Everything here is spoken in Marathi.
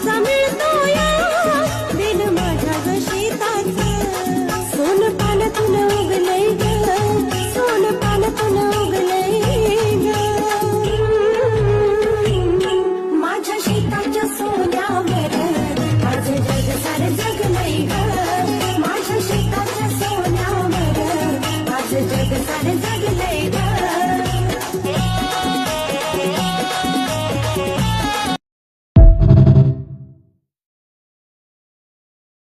ताचा मिळतो या. बिन माझ्या जशी ताचा सोन पालतून उगलय सोन पालतून उगलय माझ्या शेताच्या सोन्यावर माझे जग सारे जग नाही माझ्या शेताच्या सोन्यावर माझे जग सारे जग